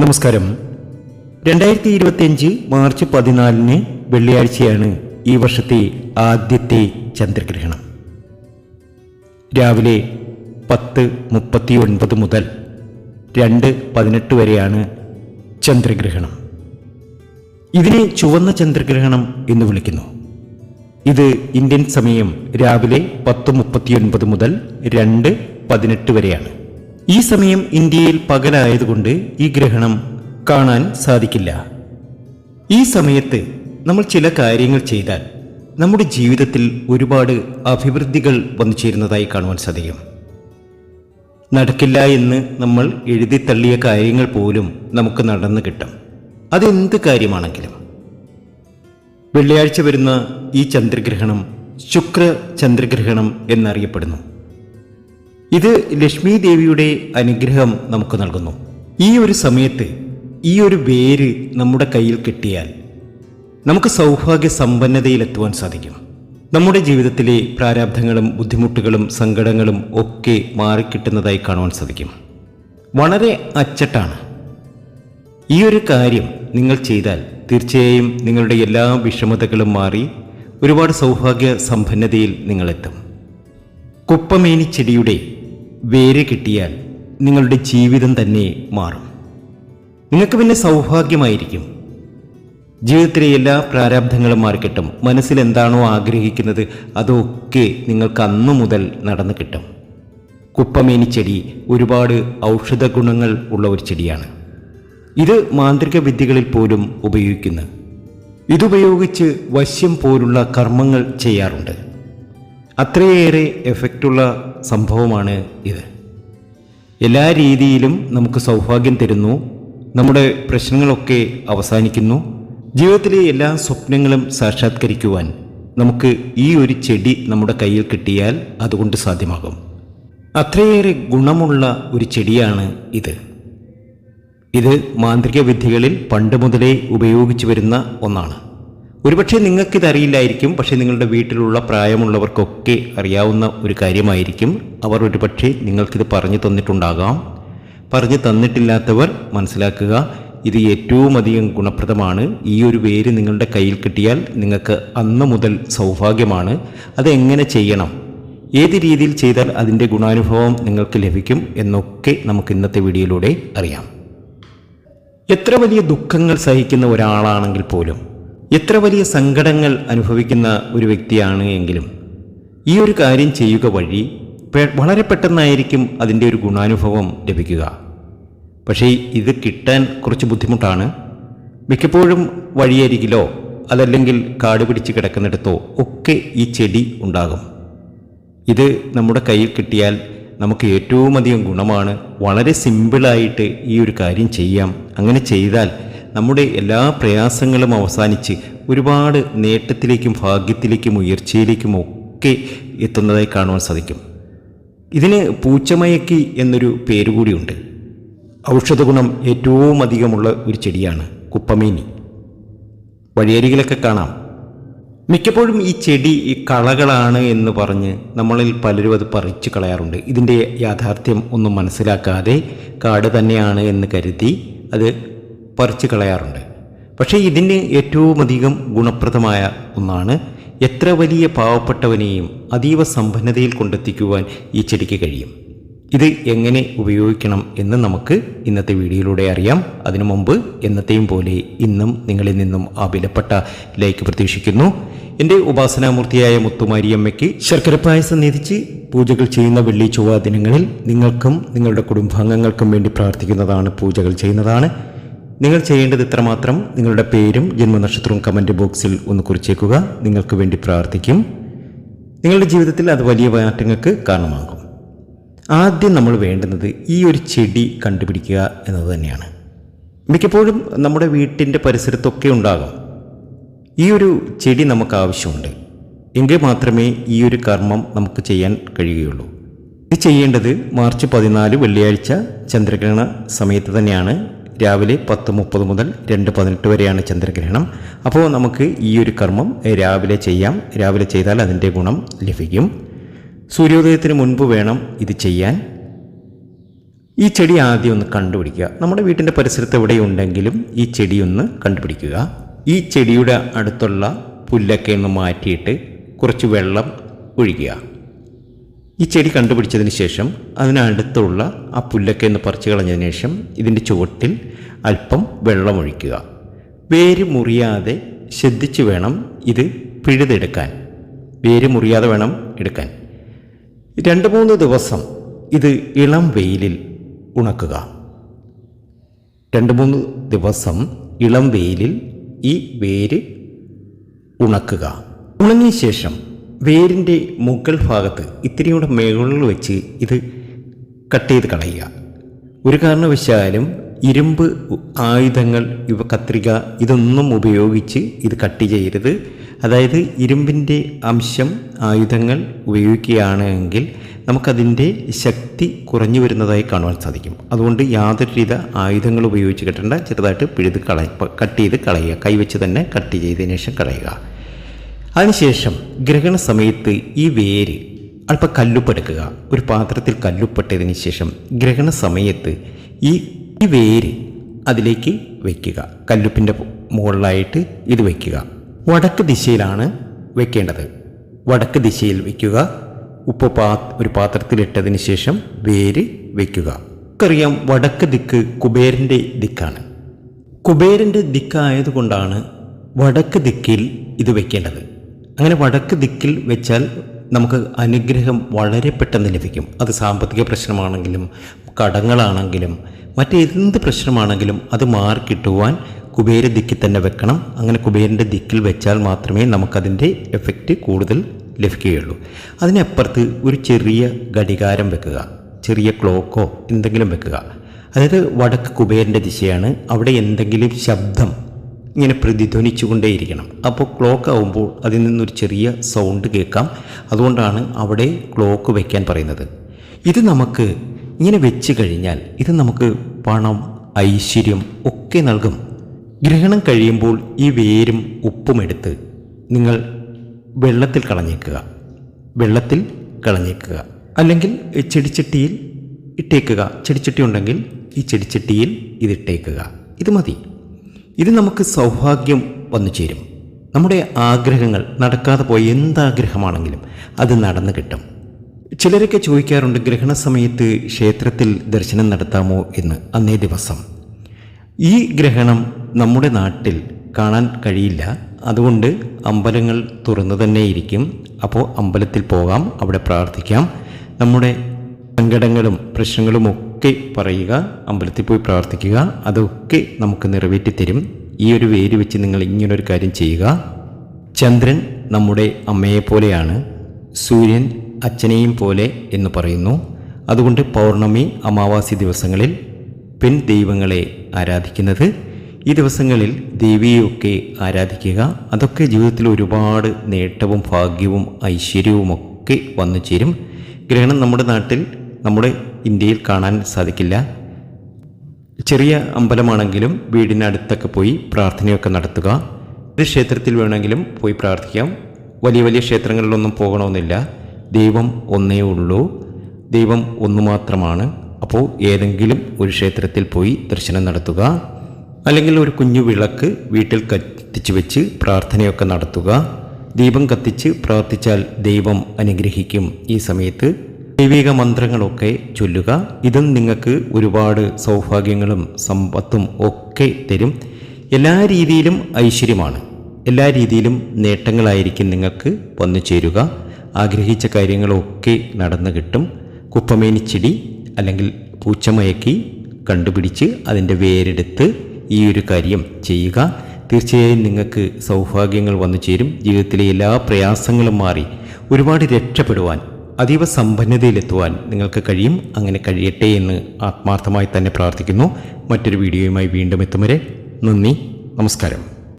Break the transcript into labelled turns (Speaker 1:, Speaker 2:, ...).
Speaker 1: നമസ്കാരം. രണ്ടായിരത്തി ഇരുപത്തിയഞ്ച് മാർച്ച് പതിനാലിന് വെള്ളിയാഴ്ചയാണ് ഈ വർഷത്തെ ആദ്യത്തെ ചന്ദ്രഗ്രഹണം. രാവിലെ പത്ത് മുപ്പത്തി ഒൻപത് മുതൽ രണ്ട് പതിനെട്ട് വരെയാണ് ചന്ദ്രഗ്രഹണം. ഇതിനെ ചുവന്ന ചന്ദ്രഗ്രഹണം എന്ന് വിളിക്കുന്നു. ഇത് ഇന്ത്യൻ സമയം രാവിലെ പത്ത് മുപ്പത്തിയൊൻപത് മുതൽ രണ്ട് പതിനെട്ട് വരെയാണ്. ഈ സമയം ഇന്ത്യയിൽ പകലായതുകൊണ്ട് ഈ ഗ്രഹണം കാണാൻ സാധിക്കില്ല. ഈ സമയത്ത് നമ്മൾ ചില കാര്യങ്ങൾ ചെയ്താൽ നമ്മുടെ ജീവിതത്തിൽ ഒരുപാട് അഭിവൃദ്ധികൾ വന്നു ചേരുന്നതായി കാണുവാൻ സാധിക്കും. നടക്കില്ല എന്ന് നമ്മൾ എഴുതി തള്ളിയ കാര്യങ്ങൾ പോലും നമുക്ക് നടന്നു കിട്ടും. അതെന്ത് കാര്യമാണെങ്കിലും. വെള്ളിയാഴ്ച വരുന്ന ഈ ചന്ദ്രഗ്രഹണം ശുക്ര ചന്ദ്രഗ്രഹണം എന്നറിയപ്പെടുന്നു. ഇത് ലക്ഷ്മി ദേവിയുടെ അനുഗ്രഹം നമുക്ക് നൽകുന്നു. ഈ ഒരു സമയത്ത് ഈ ഒരു വേര് നമ്മുടെ കയ്യിൽ കിട്ടിയാൽ നമുക്ക് സൗഭാഗ്യ സമ്പന്നതയിലെത്തുവാൻ സാധിക്കും. നമ്മുടെ ജീവിതത്തിലെ പ്രാരാബ്ധങ്ങളും ബുദ്ധിമുട്ടുകളും സങ്കടങ്ങളും ഒക്കെ മാറിക്കിട്ടുന്നതായി കാണുവാൻ സാധിക്കും. വളരെ അച്ചട്ടാണ്. ഈ ഒരു കാര്യം നിങ്ങൾ ചെയ്താൽ തീർച്ചയായും നിങ്ങളുടെ എല്ലാ വിഷമതകളും മാറി ഒരുപാട് സൗഭാഗ്യ സമ്പന്നതയിൽ നിങ്ങളെത്തും. കുപ്പമേനി ചെടിയുടെ വേര് കിട്ടിയാൽ നിങ്ങളുടെ ജീവിതം തന്നെ മാറും. നിങ്ങൾക്ക് പിന്നെ സൗഭാഗ്യമായിരിക്കും. ജീവിതത്തിലെ എല്ലാ പ്രാരാബ്ധങ്ങളും മാറിക്കിട്ടും. മനസ്സിൽ എന്താണോ ആഗ്രഹിക്കുന്നത് അതൊക്കെ നിങ്ങൾക്ക് അന്നു മുതൽ നടന്നു കിട്ടും. കുപ്പമേനി ചെടി ഒരുപാട് ഔഷധ ഗുണങ്ങൾ ഉള്ള ഒരു ചെടിയാണ്. ഇത് മാന്ത്രിക വിദ്യകളിൽ പോലും ഉപയോഗിക്കുന്നു. ഇതുപയോഗിച്ച് വശ്യം പോലുള്ള കർമ്മങ്ങൾ ചെയ്യാറുണ്ട്. അത്രയേറെ എഫക്റ്റുള്ള സംഭവമാണ് ഇത്. എല്ലാ രീതിയിലും നമുക്ക് സൗഭാഗ്യം തരുന്നു. നമ്മുടെ പ്രശ്നങ്ങളൊക്കെ അവസാനിക്കുന്നു. ജീവിതത്തിലെ എല്ലാ സ്വപ്നങ്ങളും സാക്ഷാത്കരിക്കുവാൻ നമുക്ക് ഈ ഒരു ചെടി നമ്മുടെ കയ്യിൽ കിട്ടിയാൽ അതുകൊണ്ട് സാധ്യമാകും. അത്രയേറെ ഗുണമുള്ള ഒരു ചെടിയാണ് ഇത്. ഇത് മാന്ത്രിക വിദ്യകളിൽ പണ്ട് മുതലേ ഉപയോഗിച്ചു വരുന്ന ഒന്നാണ്. ഒരുപക്ഷെ നിങ്ങൾക്കിത് അറിയില്ലായിരിക്കും പക്ഷേ നിങ്ങളുടെ വീട്ടിലുള്ള പ്രായമുള്ളവർക്കൊക്കെ അറിയാവുന്ന ഒരു കാര്യമായിരിക്കും. അവർ ഒരുപക്ഷെ നിങ്ങൾക്കിത് പറഞ്ഞു തന്നിട്ടുണ്ടാകാം. പറഞ്ഞു തന്നിട്ടില്ലാത്തവർ മനസ്സിലാക്കുക ഇത് ഏറ്റവും അധികം ഗുണപ്രദമാണ്. ഈ ഒരു വേര് നിങ്ങളുടെ കയ്യിൽ കിട്ടിയാൽ നിങ്ങൾക്ക് അന്ന് മുതൽ സൗഭാഗ്യമാണ്. അതെങ്ങനെ ചെയ്യണം? ഏത് രീതിയിൽ ചെയ്താൽ അതിന്റെ ഗുണാനുഭവം നിങ്ങൾക്ക് ലഭിക്കും എന്നൊക്കെ നമുക്ക് ഇന്നത്തെ വീഡിയോയിലൂടെ അറിയാം. എത്ര വലിയ ദുഃഖങ്ങൾ സഹിക്കുന്ന ഒരാളാണെങ്കിൽ പോലും എത്ര വലിയ സങ്കടങ്ങൾ അനുഭവിക്കുന്ന ഒരു വ്യക്തിയാണ് എങ്കിലും ഈ ഒരു കാര്യം ചെയ്യുക വഴി വളരെ പെട്ടെന്നായിരിക്കും അതിന്റെ ഒരു ഗുണാനുഭവം ലഭിക്കുക. പക്ഷേ ഇത് കിട്ടാൻ കുറച്ച് ബുദ്ധിമുട്ടാണ്. മിക്കപ്പോഴും വഴിയരികിലോ അതല്ലെങ്കിൽ കാട് പിടിച്ച് കിടക്കുന്നിടത്തോ ഒക്കെ ഈ ചെടി ഉണ്ടാകും. ഇത് നമ്മുടെ കയ്യിൽ കിട്ടിയാൽ നമുക്ക് ഏറ്റവും അധികം ഗുണമാണ്. വളരെ സിമ്പിളായിട്ട് ഈ ഒരു കാര്യം ചെയ്യാം. അങ്ങനെ ചെയ്താൽ നമ്മുടെ എല്ലാ പ്രയാസങ്ങളും അവസാനിച്ച് ഒരുപാട് നേട്ടത്തിലേക്കും ഭാഗ്യത്തിലേക്കും ഉയർച്ചയിലേക്കും ഒക്കെ എത്തുന്നതായി കാണുവാൻ സാധിക്കും. ഇതിന് പൂച്ചമയക്കി എന്നൊരു പേരുകൂടിയുണ്ട് ഔഷധ ഗുണം ഏറ്റവും അധികമുള്ള ഒരു ചെടിയാണ് കുപ്പമേനി. വഴിയരികിലൊക്കെ കാണാം. മിക്കപ്പോഴും ഈ ചെടി ഈ കളകളാണ് എന്ന് പറഞ്ഞ് നമ്മളിൽ പലരും അത് പറിച്ചു കളയാറുണ്ട്. ഇതിന്റെ യാഥാർത്ഥ്യം ഒന്നും മനസ്സിലാക്കാതെ കാട് തന്നെയാണ് എന്ന് കരുതി അത് പറിച്ചു കളയാറുണ്ട്. പക്ഷേ ഇതിന് ഏറ്റവും അധികം ഗുണപ്രദമായ ഒന്നാണ് എത്ര വലിയ പാവപ്പെട്ടവനെയും അതീവ സമ്പന്നതയിൽ കൊണ്ടെത്തിക്കുവാൻ ഈ ചെടിക്ക് കഴിയും. ഇത് എങ്ങനെ ഉപയോഗിക്കണം എന്ന് നമുക്ക് ഇന്നത്തെ വീഡിയോയിലൂടെ അറിയാം. അതിനു മുമ്പ് എന്നത്തെയും പോലെ ഇന്നും നിങ്ങളിൽ നിന്നും ആ വിലപ്പെട്ട ലൈക്ക് പ്രതീക്ഷിക്കുന്നു. എന്റെ ഉപാസനാമൂർത്തിയായ മുത്തുമാരിയമ്മയ്ക്ക് ശർക്കര പായസം നിധിച്ച് പൂജകൾ ചെയ്യുന്ന വെള്ളി ചൊവ്വ ദിനങ്ങളിൽ നിങ്ങൾക്കും നിങ്ങളുടെ കുടുംബാംഗങ്ങൾക്കും വേണ്ടി പ്രാർത്ഥിക്കുന്നതാണ് പൂജകൾ ചെയ്യുന്നതാണ്. നിങ്ങൾ ചെയ്യേണ്ടത് ഇത്രമാത്രം. നിങ്ങളുടെ പേരും ജന്മനക്ഷത്രവും കമന്റ് ബോക്സിൽ ഒന്ന് കുറിച്ചേക്കുക. നിങ്ങൾക്ക് വേണ്ടി പ്രാർത്ഥിക്കും. നിങ്ങളുടെ ജീവിതത്തിൽ അത് വലിയ മാറ്റങ്ങൾക്ക് കാരണമാകും. ആദ്യം നമ്മൾ വേണ്ടുന്നത് ഈ ഒരു ചെടി കണ്ടുപിടിക്കുക എന്നത് തന്നെയാണ്. മിക്കപ്പോഴും നമ്മുടെ വീട്ടിന്റെ പരിസരത്തൊക്കെ ഉണ്ടാകും. ഈ ഒരു ചെടി നമുക്ക് ആവശ്യമുണ്ട്. എങ്കിൽ മാത്രമേ ഈ ഒരു കർമ്മം നമുക്ക് ചെയ്യാൻ കഴിയുകയുള്ളൂ. ഇത് ചെയ്യേണ്ടത് മാർച്ച് പതിനാല് വെള്ളിയാഴ്ച ചന്ദ്രഗ്രഹണ സമയത്ത് തന്നെയാണ്. രാവിലെ പത്ത് മുപ്പത് മുതൽ രണ്ട് പതിനെട്ട് വരെയാണ് ചന്ദ്രഗ്രഹണം. അപ്പോൾ നമുക്ക് ഈ ഒരു കർമ്മം രാവിലെ ചെയ്യാം. രാവിലെ ചെയ്താൽ അതിന്റെ ഗുണം ലഭിക്കും. സൂര്യോദയത്തിന് മുൻപ് വേണം ഇത് ചെയ്യാൻ. ഈ ചെടി ആദ്യം ഒന്ന് കണ്ടുപിടിക്കുക. നമ്മുടെ വീട്ടിന്റെ പരിസരത്ത് എവിടെയുണ്ടെങ്കിലും ഈ ചെടി ഒന്ന് കണ്ടുപിടിക്കുക. ഈ ചെടിയുടെ അടുത്തുള്ള പുല്ലൊക്കെ ഒന്ന് മാറ്റിയിട്ട് കുറച്ച് വെള്ളം ഒഴിക്കുക. ഈ ചെടി കണ്ടുപിടിച്ചതിന് ശേഷം അതിനടുത്തുള്ള ആ പുല്ലൊക്കെ ഒന്ന് പറിച്ചു കളഞ്ഞതിന് ശേഷം ഇതിന്റെ ചുവട്ടിൽ അല്പം വെള്ളമൊഴിക്കുക. വേര് മുറിയാതെ ശ്രദ്ധിച്ച് വേണം ഇത് പിഴുതെടുക്കാൻ. വേര് മുറിയാതെ വേണം എടുക്കാൻ. രണ്ട് മൂന്ന് ദിവസം ഇത് ഇളം വെയിലിൽ ഉണക്കുക. രണ്ട് മൂന്ന് ദിവസം ഇളം വെയിലിൽ ഈ വേര് ഉണക്കുക. ഉണങ്ങിയ ശേഷം വേരിന്റെ മുകൾ ഭാഗത്ത് ഇത്തിരിയുടെ മുകളിൽ വെച്ച് ഇത് കട്ട് ചെയ്ത് കളയുക. ഒരു കാരണവശാലും ഇരുമ്പ് ആയുധങ്ങൾ ഇവ കത്രിക ഇതൊന്നും ഉപയോഗിച്ച് ഇത് കട്ട് ചെയ്യരുത്. അതായത് ഇരുമ്പിന്റെ അംശം ആയുധങ്ങൾ ഉപയോഗിക്കുകയാണെങ്കിൽ നമുക്കതിന്റെ ശക്തി കുറഞ്ഞു വരുന്നതായി കാണുവാൻ സാധിക്കും. അതുകൊണ്ട് യാതൊരു വിധ ആയുധങ്ങൾ ഉപയോഗിച്ച് കെട്ടേണ്ട. ചെറുതായിട്ട് പിഴുത് കളയ കട്ട് ചെയ്ത് കളയുക. കൈവച്ച് തന്നെ കട്ട് ചെയ്തതിന് ശേഷം കളയുക. അതിനുശേഷം ഗ്രഹണ സമയത്ത് ഈ വേര് അല്പം കല്ലുപ്പെടുക്കുക ഒരു പാത്രത്തിൽ കല്ലുപ്പെട്ടതിന് ശേഷം ഗ്രഹണ സമയത്ത് ഈ ഈ വേര് അതിലേക്ക് വയ്ക്കുക കല്ലുപ്പിന്റെ മുകളിലായിട്ട് ഇത് വയ്ക്കുക വടക്ക് ദിശയിലാണ് വെക്കേണ്ടത്. വടക്ക് ദിശയിൽ വയ്ക്കുക ഉപ്പ് പാ ഒരു പാത്രത്തിലിട്ടതിന് ശേഷം വേര് വയ്ക്കുക നമുക്കറിയാം വടക്ക് ദിക്ക് കുബേരന്റെ ദിക്കാണ്. കുബേരന്റെ ദിക്കായതുകൊണ്ടാണ് വടക്ക് ദിക്കിൽ ഇത് വയ്ക്കേണ്ടത് അങ്ങനെ വടക്ക് ദിക്കിൽ വെച്ചാൽ നമുക്ക് അനുഗ്രഹം വളരെ പെട്ടെന്ന് ലഭിക്കും. അത് സാമ്പത്തിക പ്രശ്നമാണെങ്കിലും കടങ്ങളാണെങ്കിലും മറ്റെന്ത് പ്രശ്നമാണെങ്കിലും അത് മാറിക്കിട്ടുവാൻ കുബേര ദിക്കിൽ തന്നെ വെക്കണം. അങ്ങനെ കുബേരന്റെ ദിക്കിൽ വെച്ചാൽ മാത്രമേ നമുക്കതിന്റെ എഫക്റ്റ് കൂടുതൽ ലഭിക്കുകയുള്ളൂ. അതിനപ്പുറത്ത് ഒരു ചെറിയ ഘടികാരം വെക്കുക ചെറിയ ക്ലോക്കോ എന്തെങ്കിലും വെക്കുക. അതായത് വടക്ക് കുബേരന്റെ ദിശയാണ്. അവിടെ എന്തെങ്കിലും ശബ്ദം ഇങ്ങനെ പ്രതിധ്വനിച്ചുകൊണ്ടേയിരിക്കണം. അപ്പോൾ ക്ലോക്ക് ആവുമ്പോൾ അതിൽ നിന്നൊരു ചെറിയ സൗണ്ട് കേൾക്കാം. അതുകൊണ്ടാണ് അവിടെ ക്ലോക്ക് വയ്ക്കാൻ പറയുന്നത്. ഇത് നമുക്ക് ഇങ്ങനെ വെച്ച് കഴിഞ്ഞാൽ ഇത് നമുക്ക് പണം ഐശ്വര്യം ഒക്കെ നൽകും. ഗ്രഹണം കഴിയുമ്പോൾ ഈ വേരും ഉപ്പും എടുത്ത് നിങ്ങൾ വെള്ളത്തിൽ കളഞ്ഞേക്കുക. വെള്ളത്തിൽ കളഞ്ഞേക്കുക. അല്ലെങ്കിൽ ചെടിച്ചട്ടിയിൽ ഇട്ടേക്കുക. ചെടിച്ചട്ടി ഉണ്ടെങ്കിൽ ഈ ചെടിച്ചട്ടിയിൽ ഇതിട്ടേക്കുക ഇത് മതി. ഇത് നമുക്ക് സൗഭാഗ്യം വന്നു ചേരും. നമ്മുടെ ആഗ്രഹങ്ങൾ നടക്കാതെ പോയ എന്താഗ്രഹമാണെങ്കിലും അത് നടന്നു കിട്ടും. ചിലരൊക്കെ ചോദിക്കാറുണ്ട് ഗ്രഹണ സമയത്ത് ക്ഷേത്രത്തിൽ ദർശനം നടത്താമോ എന്ന് അന്നേ ദിവസം. ഈ ഗ്രഹണം നമ്മുടെ നാട്ടിൽ കാണാൻ കഴിയില്ല. അതുകൊണ്ട് അമ്പലങ്ങൾ തുറന്നു തന്നെ ഇരിക്കും. അപ്പോൾ അമ്പലത്തിൽ പോകാം അവിടെ പ്രാർത്ഥിക്കാം. നമ്മുടെ സങ്കടങ്ങളും പ്രശ്നങ്ങളും ഒക്കെ പറയുക അമ്പലത്തിൽ പോയി പ്രാർത്ഥിക്കുക അതൊക്കെ നമുക്ക് നിറവേറ്റി തരും. ഈ ഒരു വേര് വെച്ച് നിങ്ങൾ ഇങ്ങനൊരു കാര്യം ചെയ്യുക. ചന്ദ്രൻ നമ്മുടെ അമ്മയെ പോലെയാണ് സൂര്യൻ അച്ഛനെയും പോലെ എന്ന് പറയുന്നു. അതുകൊണ്ട് പൗർണമി അമാവാസി ദിവസങ്ങളിൽ പെൺ ദൈവങ്ങളെ ആരാധിക്കുന്നത്. ഈ ദിവസങ്ങളിൽ ദേവിയെയൊക്കെ ആരാധിക്കുക. അതൊക്കെ ജീവിതത്തിൽ ഒരുപാട് നേട്ടവും ഭാഗ്യവും ഐശ്വര്യവും ഒക്കെ വന്നു ചേരും. ഗ്രഹണം നമ്മുടെ നാട്ടിൽ നമ്മുടെ ഇന്ത്യയിൽ കാണാൻ സാധിക്കില്ല. ചെറിയ അമ്പലമാണെങ്കിലും വീടിനടുത്തൊക്കെ പോയി പ്രാർത്ഥനയൊക്കെ നടത്തുക. ഒരു ക്ഷേത്രത്തിൽ വേണമെങ്കിലും പോയി പ്രാർത്ഥിക്കാം. വലിയ വലിയ ക്ഷേത്രങ്ങളിലൊന്നും പോകണമെന്നില്ല. ദൈവം ഒന്നേ ഉള്ളൂ. ദൈവം ഒന്നു മാത്രമാണ്. അപ്പോൾ ഏതെങ്കിലും ഒരു ക്ഷേത്രത്തിൽ പോയി ദർശനം നടത്തുക. അല്ലെങ്കിൽ ഒരു കുഞ്ഞു വിളക്ക് വീട്ടിൽ കത്തിച്ചു വെച്ച് പ്രാർത്ഥനയൊക്കെ നടത്തുക. ദീപം കത്തിച്ച് പ്രാർത്ഥിച്ചാൽ ദൈവം അനുഗ്രഹിക്കും ഈ സമയത്ത്. ദൈവിക മന്ത്രങ്ങളൊക്കെ ചൊല്ലുക. ഇതും നിങ്ങൾക്ക് ഒരുപാട് സൗഭാഗ്യങ്ങളും സമ്പത്തും ഒക്കെ തരും. എല്ലാ രീതിയിലും ഐശ്വര്യമാണ്. എല്ലാ രീതിയിലും നേട്ടങ്ങളായിരിക്കും നിങ്ങൾക്ക് വന്നു ചേരുക. ആഗ്രഹിച്ച കാര്യങ്ങളൊക്കെ നടന്നു കിട്ടും. കുപ്പമേനിച്ചെടി അല്ലെങ്കിൽ പൂച്ചമയക്കി കണ്ടുപിടിച്ച് അതിന്റെ വേരെടുത്ത് ഈ ഒരു കാര്യം ചെയ്യുക. തീർച്ചയായും നിങ്ങൾക്ക് സൗഭാഗ്യങ്ങൾ വന്നു ചേരും. ജീവിതത്തിലെ എല്ലാ പ്രയാസങ്ങളും മാറി. ഒരുപാട് രക്ഷപ്പെടുവാൻ അതീവ സമ്പന്നതയിലെത്തുവാൻ നിങ്ങൾക്ക് കഴിയും. അങ്ങനെ കഴിയട്ടെ എന്ന് ആത്മാർത്ഥമായി തന്നെ പ്രാർത്ഥിക്കുന്നു. മറ്റൊരു വീഡിയോയുമായി വീണ്ടും എത്തും വരെ നന്ദി. നമസ്കാരം.